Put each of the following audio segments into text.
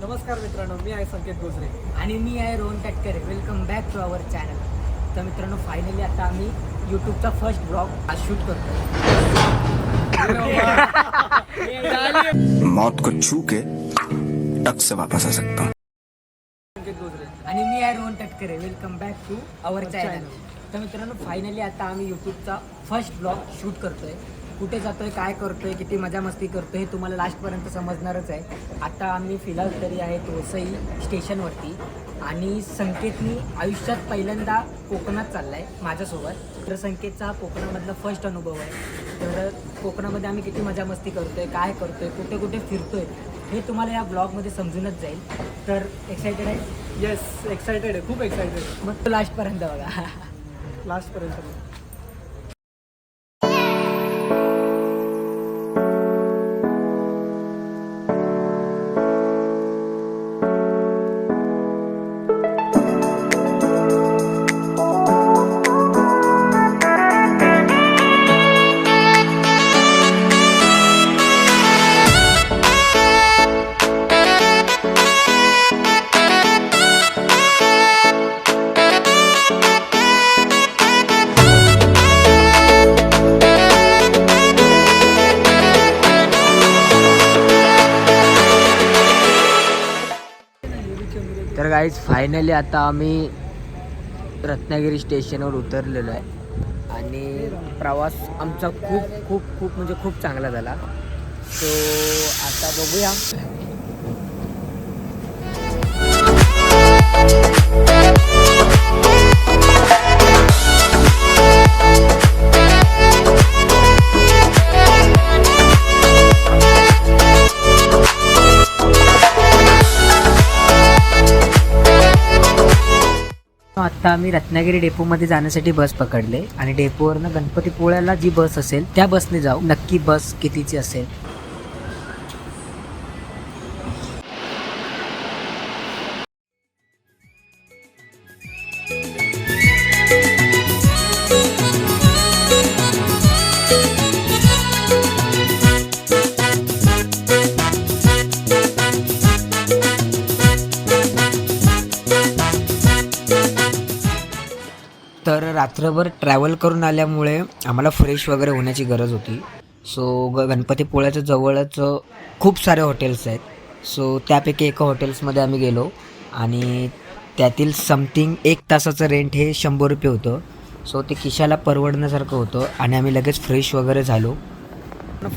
नमस्कार मित्रांनो मी आहे संकेत गोजरे आणि मी आहे Rohan Tatkare welcome back to our channel तर मित्रांनो फायनली आता आम्ही यूट्यूबचा फर्स्ट ब्लॉग शूट करतो मौत को छू के टक से वापस आ सकता हूँ। संकेत आणि मी आहे Rohan Tatkare welcome back to our Our channel. तर मित्रांनो फायनली आता आम्ही यूट्यूबचा फर्स्ट ब्लॉग शूट करतोय. कुठे जातोय काय करतोय किती मजा मस्ती करतोय हे तुम्हाला लास्टपर्यंत समजणारच आहे. आता आम्ही फिलहाल तरी आहे तोसई स्टेशनवरती आणि संकेतनी आयुष्यात पहिल्यांदा कोकणात चाललाय माझ्यासोबत. तर संकेतचा हा कोकणामधला फर्स्ट अनुभव आहे. तर कोकणामध्ये आम्ही किती मजा मस्ती करतोय काय करतोय कुठे कुठे फिरतोय हे तुम्हाला या ब्लॉगमध्ये समजूनच जाईल. तर एक्सायटेड आहे? येस एक्सायटेड आहे खूप एक्सायटेड मग तो लास्टपर्यंत बघा. लास्टपर्यंत गाईज फायनली आता आम्ही रत्नागिरी स्टेशनवर उतरलेलो आहे. आणि प्रवास आमचा खूप खूप खूप म्हणजे खूप चांगला झाला. सो आता बघूया. आम्ही रत्नागिरी डेपोमध्ये जाण्यासाठी बस पकडले आणि डेपोवरनं गणपतीपुळ्याला जी बस असेल त्या बसने जाऊ. नक्की बस कितीची असेल? रात्रभर ट्रॅव्हल करून आल्यामुळे आम्हाला फ्रेश वगैरे होण्याची गरज होती. सो ग गणपतीपुळ्याच्या जवळच खूप सारे हॉटेल्स आहेत. सो त्यापैकी एका हॉटेल्समध्ये आम्ही गेलो आणि त्यातील समथिंग एक तासाचं रेंट हे शंभर रुपये होतं. सो ते खिशाला परवडण्यासारखं होतं आणि आम्ही लगेच फ्रेश वगैरे झालो.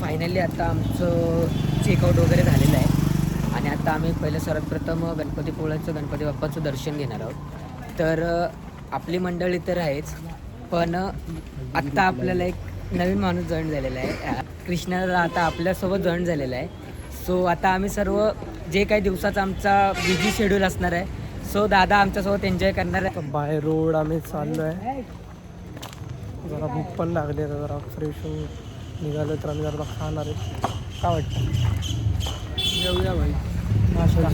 फायनली आता आमचं चेकआउट वगैरे झालेलं आहे. आणि आता आम्ही पहिलं सर्वात प्रथम गणपतीपुळ्याचं गणपती बाप्पाचं दर्शन घेणार आहोत. तर आपली मंडळी तर आहेच पण आत्ता आपल्याला एक नवीन माणूस जॉईन झालेला आहे. कृष्णा आता आपल्यासोबत जॉईन झालेला आहे. सो आता आम्ही सर्व जे काही दिवसाचा आमचा बिझी शेड्यूल असणार आहे सो दादा आमच्यासोबत एन्जॉय करणार आहे. बाय रोड आम्ही चाललो आहे जरा भूक पण लागली आहे जरा फ्रेश होऊन निघालो तर आम्ही जरा खाणार आहे. काय वाटतं? जेवूया भाई.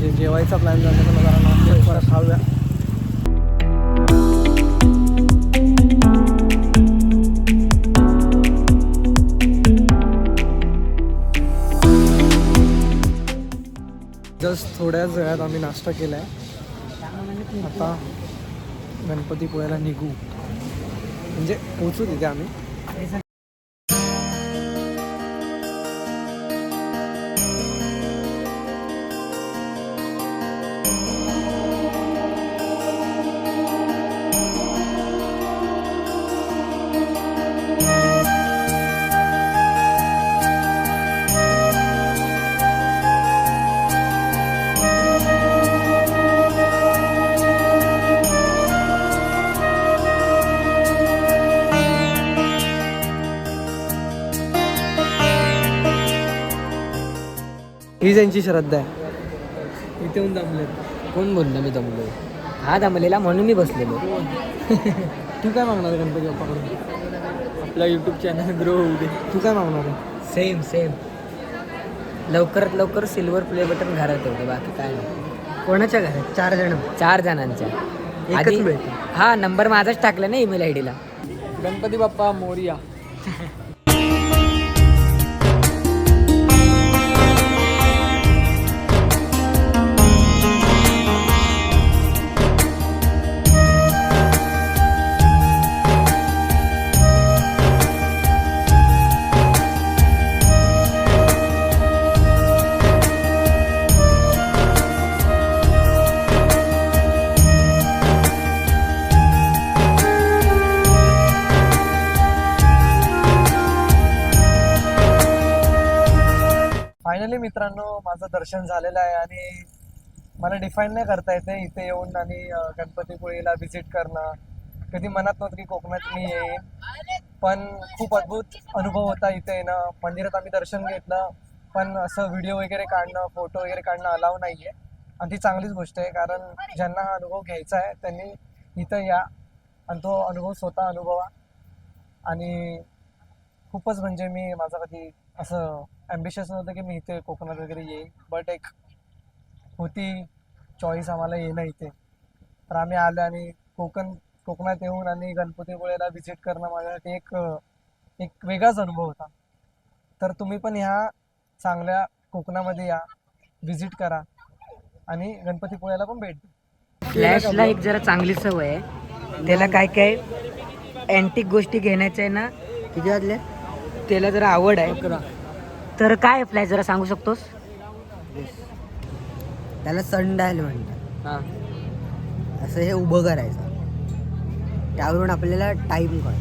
जे जेवायचा प्लॅन झाला तर जरा नाश्ता परत खाऊया. जस्ट थोड्याच वेळात आम्ही नाश्ता केला आहे आता गणपतीपुळ्याला निघू. म्हणजे पोचू तिथे आम्ही. ही त्यांची श्रद्धा आहे. इथे येऊन जमले कोण बोललं मी दमलो हा दमलेला म्हणून मी बसलेलो. तू काय मागणार आहे गणपती बाप्पाकडून? आपला यूट्यूब चॅनल ग्रो होऊ दे. तू काय मागणार आहे? सेम सेम लवकरात लवकर सिल्वर प्ले बटन घरात होते बाकी काय नाही. कोणाच्या घरात? चार जण. चार जणांच्या. एकच आधी- मिळते. हा नंबर माझाच टाकला ना ईमेल आय डीला गणपती बाप्पा मोरिया. मित्रांनो माझं दर्शन झालेलं आहे आणि मला डिफाईन नाही करता येते इथे येऊन आणि गणपतीपुळीला गणपतीपुळेला व्हिजिट करणं. कधी मनात नव्हतं की कोकणात मी येईन. पण खूप अद्भुत अनुभव होता इथे येणं. मंदिरात आम्ही दर्शन घेतलं. पण असं व्हिडिओ वगैरे काढणं फोटो वगैरे काढणं अलाव नाही आहे आणि ती चांगलीच गोष्ट आहे कारण ज्यांना हा अनुभव घ्यायचा आहे त्यांनी इथं या. आणि तो अनुभव स्वतः अनुभवा. आणि खूपच म्हणजे मी माझा कधी असं ॲम्बिशियस नव्हतं की मी इथे कोकणात वगैरे येईल बट एक होती चॉईस आम्हाला येणं इथे. तर आम्ही आलो आणि कोकण कोकणात येऊन आणि गणपतीपुळेला व्हिजिट करणं माझ्यासाठी एक एक वेगळाच अनुभव होता. तर तुम्ही पण ह्या चांगल्या कोकणामध्ये या व्हिजिट करा आणि गणपतीपुळ्याला पण भेट फ्लॅशला एक जरा चांगली सवय आहे. त्याला काय काय अँटिक गोष्टी घेण्याच्या आहे ना किती वाजल्या त्याला जरा आवड आहे. तर काय फ्लॅश जरा सांगू शकतोस? त्याला संडायला म्हणतात. हां. असं हे उभं करायचं. त्यावरून आपल्याला टाइम कळ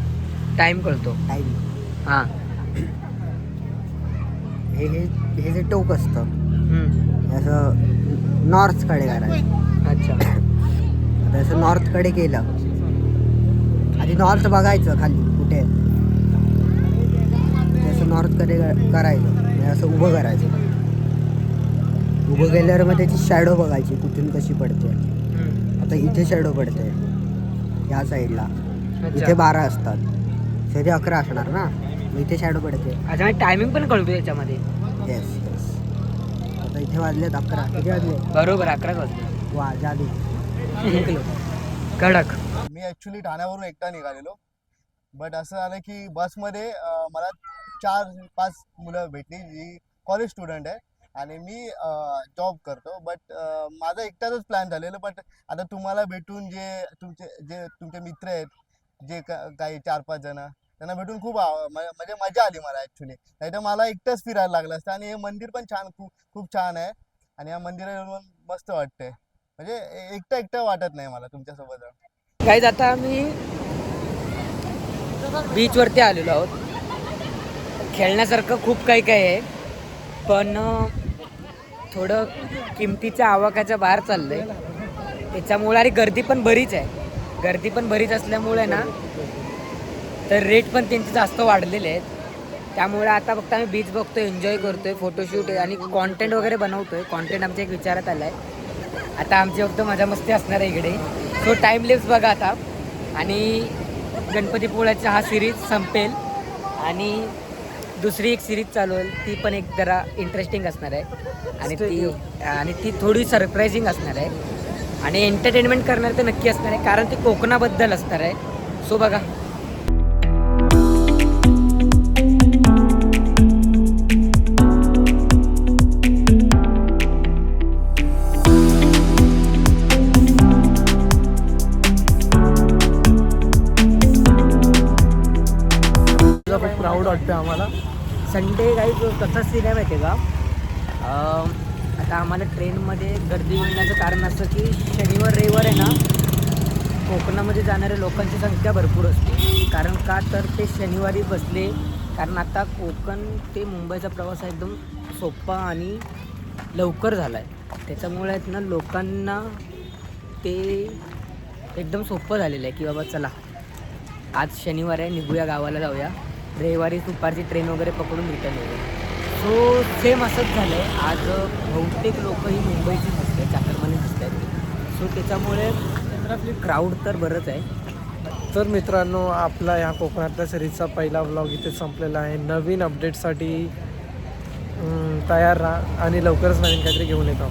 टाइम कळतो. टाइम हां. हे हे हे जे टोक असतं. असं नॉर्थकडे करायचं. अच्छा. आता असं नॉर्थकडे केलं. आधी नॉर्थ बघायचं खाली कुठे नॉर्थकडे करायचं. म्हणजे असं उभं करायचं. उभं केल्यावर मग त्याची शॅडो बघायची कुठून कशी पडते. आता इथे शॅडो पडते या साईडला इथे बारा असतात. तरी अकरा असणार ना? मग इथे शॅडो पडते अच्छा टायमिंग पण कळतो याच्यामध्ये. येस येस आता इथे वाजलेत अकरा. किती वाजले? बरोबर अकरा वाजले. वा जादू. कडक. मी ॲक्च्युली ठाण्यावरून एकटा निघालेलो. बट असं झालं की बसमध्ये मला चार पाच मुलं भेटली जी कॉलेज स्टुडंट आहे आणि मी जॉब करतो. बट माझा एकटाच प्लॅन झालेला बट आता तुम्हाला भेटून जे तुमचे जे तुमचे मित्र आहेत जे काही चार पाच जण त्यांना भेटून खूप आव म- म्हणजे मजा आली मला ॲक्च्युली नाही तर मला एकटंच फिरायला लागलं असतं. आणि हे मंदिर पण छान खूप खूप छान आहे. आणि या मंदिरात मस्त वाटतंय. म्हणजे एकटं एकटं वाटत नाही मला तुमच्यासोबत. काही आता आम्ही बीचवरती आलेलो आहोत. खेळण्यासारखं खूप काही काही आहे. पण थोडं किमतीच्या आवाकाच्या बाहेर चाललं आहे त्याच्यामुळे आणि गर्दी पण बरीच आहे. गर्दी पण बरीच असल्यामुळे ना तर रेट पण त्यांचे जास्त वाढलेले आहेत. त्यामुळे आता फक्त आम्ही बीच बघतोय एन्जॉय करतोय फोटोशूट आणि कॉन्टेंट वगैरे बनवतोय. कॉन्टेंट आमच्या एक विचारात आला आहे आता आमची फक्त मजा मस्ती असणार आहे इकडे. सो टाईम लिप्स बघा आता. आणि गणपतीपुळ्याचा हा सिरीज संपेल. आणि दुसरी एक सिरीज चालू होईल. ती पण एक जरा इंटरेस्टिंग असणार आहे. आणि ती आणि ती थोडी सरप्रायझिंग असणार आहे. आणि एंटरटेनमेंट करणार ते नक्की असणार आहे. कारण ती कोकणाबद्दल असणार आहे. सो बघा. संडे काही कसा सीन आहे माहिती आहे का आता आम्हाला ट्रेनमध्ये गर्दी होण्याचं कारण असं की शनिवार रविवार आहे ना कोकणामध्ये जाणाऱ्या लोकांची संख्या भरपूर असते. कारण का? तर ते शनिवारी बसले. कारण आता कोकण ते मुंबईचा प्रवास हा एकदम सोपा आणि लवकर झाला आहे त्याच्यामुळे आहेत ना लोकांना ते एकदम सोपं झालेलं आहे की बाबा चला आज शनिवार आहे निघूया गावाला जाऊया. रविवारी दुपारची ट्रेन वगैरे पकडून रिटर्न येऊया सो सेम असंच झालं आहे आज बहुतेक लोक ही मुंबईची नसते चाकरमाने नसत आहेत सो त्याच्यामुळे क्राऊड तर बरंच आहे. तर मित्रांनो आपला ह्या कोकणातल्या सिरीजचा पहिला ब्लॉग इथे संपलेला आहे. नवीन अपडेटसाठी तयार राहा आणि लवकरच नवीन काहीतरी घेऊन येतो